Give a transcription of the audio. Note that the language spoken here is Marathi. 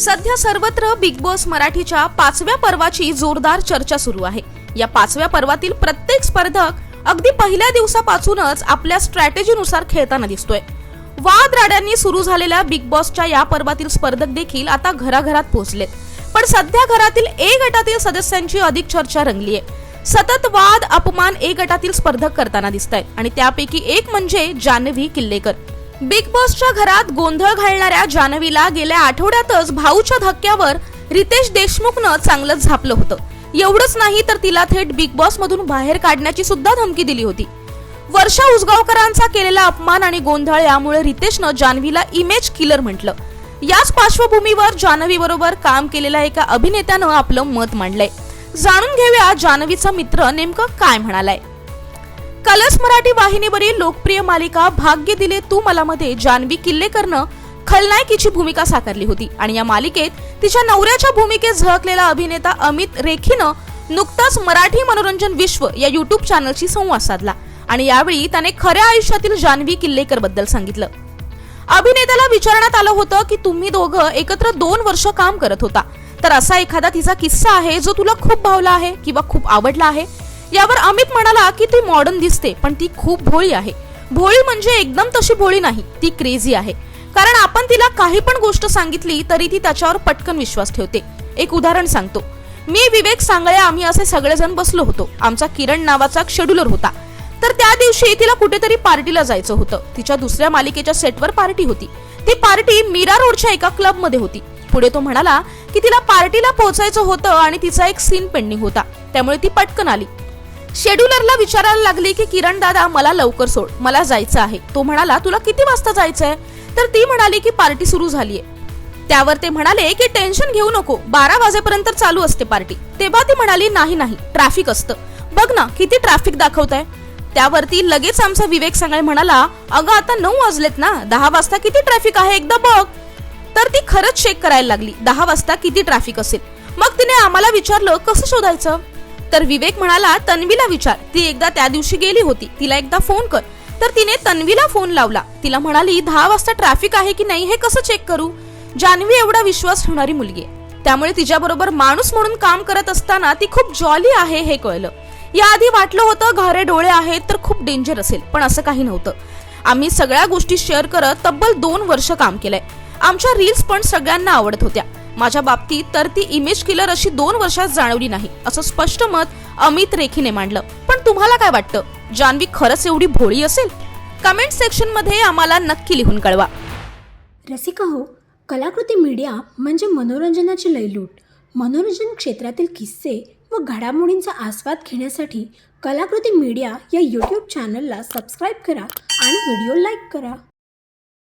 सध्या सर्वत्र बिग बॉस मराठीच्या पाचव्या पर्वाची जोरदार चर्चा सुरू आहे. या पाचव्या पर्वातील प्रत्येक स्पर्धक अगदी पहिल्या दिवसापासूनच आपल्या स्ट्रॅटेजीनुसार खेळताना दिसतोय. वाद राड्यांनी सुरू झालेल्या बिग बॉसच्या या पर्वातील स्पर्धक देखील आता घराघरात पोहोचलेत. पण सध्या घरातील ए गटातील सदस्यांची अधिक चर्चा रंगली आहे सतत वाद अपमान ए गटातील स्पर्धक करताना दिसत आहेत आणि त्यापैकी एक म्हणजे जान्हवी किल्लेकर. बिग बॉसच्या घरात गोंधळ घालणाऱ्या जान्हवीला गेल्या आठवड्यातच भाऊच्या धक्क्यावर रितेश देशमुखनं चांगलंच झापलं होतं. एवढंच नाही तर तिला थेट बिग बॉस मधून बाहेर काढण्याची सुद्धा धमकी दिली होती. वर्षा उसगावकरांचा केलेला अपमान आणि गोंधळ यामुळे रितेशनं जान्हवीला इमेज किलर म्हटलं. याच पार्श्वभूमीवर जान्हवी बरोबर काम केलेल्या एका अभिनेत्यानं आपलं मत मांडलंय. जाणून घेऊया जान्हवीचा मित्र नेमकं काय म्हणालाय. कलर्स मराठी वाहिनीवरील लोकप्रिय मालिका भाग्य दिले तू मला मध्ये जान्हवी किल्लेकरनं खलनायकीची भूमिका साकारली होती. आणि या मालिकेत तिच्या नवऱ्याच्या भूमिकेत झळकलेला अभिनेता अमित रेखीनं नुकताच मराठी मनोरंजन विश्व या युट्यूब चॅनलशी संवाद साधला. आणि यावेळी त्याने खऱ्या आयुष्यातील जान्हवी किल्लेकरबद्दल सांगितलं. अभिनेत्याला विचारण्यात आलं होतं की तुम्ही दोघं एकत्र दोन वर्ष काम करत होता. तर असा एखादा तिचा किस्सा आहे जो तुला खूप भावला आहे किंवा खूप आवडला आहे? यावर अमित म्हणाला की ती मॉडर्न दिसते पण ती खूप भोळी आहे. भोळी म्हणजे एकदम तशी भोळी नाही ती क्रेझी आहे. कारण आपण तिला काही पण गोष्ट सांगितली तरी ती त्याच्यावर पटकन विश्वास ठेवते. एक उदाहरण सांगतो. मी विवेक सांगळे आम्ही असे सगळेजण बसलो होतो. आमचा किरण नावाचा शेड्युलर होता. तर त्या दिवशी तिला कुठेतरी पार्टीला जायचं होतं. तिच्या दुसऱ्या मालिकेच्या सेटवर पार्टी होती. ती पार्टी मीरा रोडच्या एका क्लबमध्ये होती. पुढे तो म्हणाला की तिला पार्टीला पोहोचायचं होतं आणि तिचा एक सीन पेंडिंग होता. त्यामुळे ती पटकन आली. शेड्युलरला विचारायला लागली की किरण दादा मला लवकर सोड. मला जायचं आहे. तो म्हणाला तुला किती वाजता जायचंय? तर ती म्हणाली की पार्टी सुरू झालीये. त्यावर ते म्हणाले की टेन्शन घेऊ नको. बारा वाजेपर्यंत चालू असते पार्टी. तेव्हा ती म्हणाली नाही नाही. ट्रॅफिक असतं. बघ ना किती ट्रॅफिक दाखवत आहे त्यावरती लगेच आमचा विवेक सांगाय म्हणाला अगं आता नऊ वाजलेत ना. दहा वाजता किती ट्रॅफिक आहे एकदा बघ. तर ती खरंच चेक करायला लागली दहा वाजता किती ट्रॅफिक असेल? मग तिने आम्हाला विचारलं कसं शोधायचं? तर विवेक म्हणाला तन्वीला विचार. ती एकदा त्या दिवशी गेली होती. तिला एकदा फोन कर. तर तिने तन्वीला फोन लावला. तिला म्हणाली दहा वाजता ट्रॅफिक आहे की नाही हे कसं चेक करू? जान्हवी एवढा विश्वास ठेवणारी मुलगी आहे. त्यामुळे तिच्याबरोबर माणूस म्हणून काम करत असताना ती खूप जॉली आहे हे कळलं. याआधी वाटलं होतं घारे डोळे आहेत तर खूप डेंजर असेल पण असं काही नव्हतं. आम्ही सगळ्या गोष्टी शेअर करत तब्बल दोन वर्ष काम केलंय. आमच्या रील्स पण सगळ्यांना आवडत होत्या. माझ्या बाबतीत तर ती इमेज किलर अशी दोन वर्षात जाणवली नाही असं स्पष्ट मत अमित रेखीने मांडलं. पण तुम्हाला काय वाटतं? जान्हवी खरंच एवढी भोळी असेल? कमेंट सेक्शनमध्ये आम्हाला नक्की लिहून कळवा. रसिका हो कलाकृती मीडिया म्हणजे मनोरंजनाची लयलूट. मनोरंजन क्षेत्रातील किस्से व घडामोडींचा आस्वाद घेण्यासाठी कलाकृती मीडिया या यूट्यूब चॅनलला सबस्क्राईब करा आणि व्हिडिओ लाईक करा.